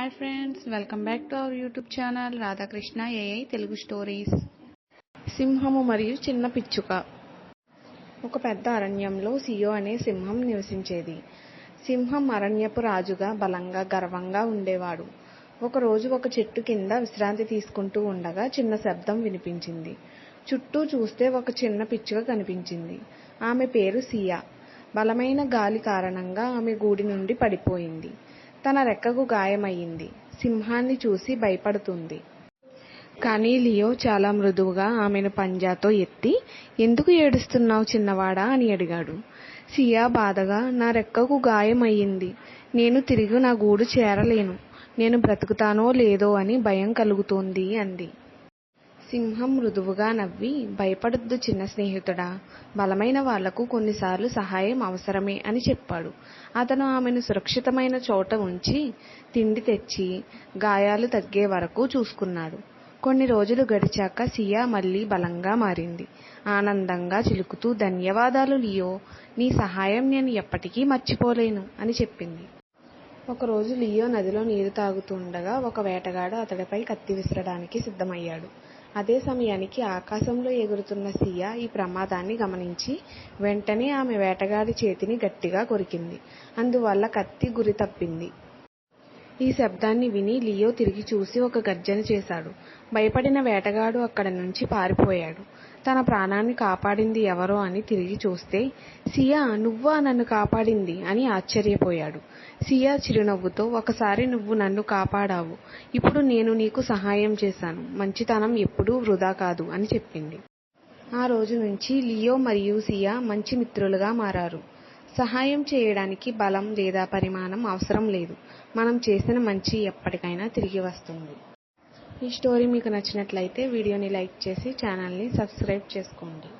Hi friends welcome back to our YouTube channel Radhakrishna AI Telugu stories సింహము మరియు చిన్న పిచ్చుక. ఒక పెద్ద అరణ్యంలో సియో అనే సింహం నివసించేది. సింహం అరణ్యపు రాజుగా బలంగా గర్వంగా ఉండేవాడు. ఒకరోజు ఒక చెట్టు కింద విశ్రాంతి తీసుకుంటూ ఉండగా చిన్న శబ్దం వినిపించింది. చుట్టూ చూస్తే ఒక చిన్న పిచ్చుక కనిపించింది. ఆమె పేరు సియా. బలమైన గాలి కారణంగా ఆమె గూడి నుండి పడిపోయింది. తన రెక్కకు గాయమయ్యింది. సింహాన్ని చూసి భయపడుతుంది. కానీ లియో చాలా మృదువుగా ఆమెను పంజాతో ఎత్తి ఎందుకు ఏడుస్తున్నావు చిన్నవాడా? అని అడిగాడు. సియా బాధగా నా రెక్కకు గాయం అయ్యింది నేను తిరిగి నా గూడు చేరలేను. నేను బ్రతుకుతానో లేదో అని భయం కలుగుతోంది అంది. సింహం మృదువుగా నవ్వి భయపడొద్దు చిన్న స్నేహితుడా బలమైన వాళ్ళకు కొన్నిసార్లు సహాయం అవసరమే అని చెప్పాడు. అతను ఆమెను సురక్షితమైన చోట ఉంచి తిండి తెచ్చి గాయాలు తగ్గే వరకు చూసుకున్నాడు. కొన్ని రోజులు గడిచాక సియా మళ్ళీ బలంగా మారింది. ఆనందంగా చిలుకుతూ ధన్యవాదాలు లియో. నీ సహాయం నేను ఎప్పటికీ మర్చిపోలేను అని చెప్పింది. ఒకరోజు లియో నదిలో నీరు తాగుతుండగా ఒక వేటగాడు అతడిపై కత్తి విసరడానికి సిద్ధమయ్యాడు. అదే సమయానికి ఆకాశంలో ఎగురుతున్న సియా ఈ ప్రమాదాన్ని గమనించి వెంటనే ఆమె వేటగాడి చేతిని గట్టిగా కొరికింది. అందువల్ల కత్తి గురి తప్పింది. ఈ శబ్దాన్ని విని లియో తిరిగి చూసి ఒక గర్జన చేశాడు. భయపడిన వేటగాడు అక్కడి నుంచి పారిపోయాడు. తన ప్రాణాన్ని కాపాడింది ఎవరో అని తిరిగి చూస్తే సియా నువ్వా నన్ను కాపాడింది? అని ఆశ్చర్యపోయాడు. సియా చిరునవ్వుతో ఒకసారి నువ్వు నన్ను కాపాడావు. ఇప్పుడు నేను నీకు సహాయం చేశాను. మంచితనం ఎప్పుడూ వృధా కాదు అని చెప్పింది. ఆ రోజు నుంచి లియో మరియు సియా మంచి మిత్రులుగా మారారు. సహాయం చేయడానికి బలం లేదా పరిమాణం అవసరం లేదు. మనం చేసిన మంచి ఎప్పటికైనా తిరిగి వస్తుంది. ఈ స్టోరీ మీకు నచ్చినట్లయితే వీడియోని లైక్ చేసి ఛానల్ని సబ్స్క్రైబ్ చేసుకోండి.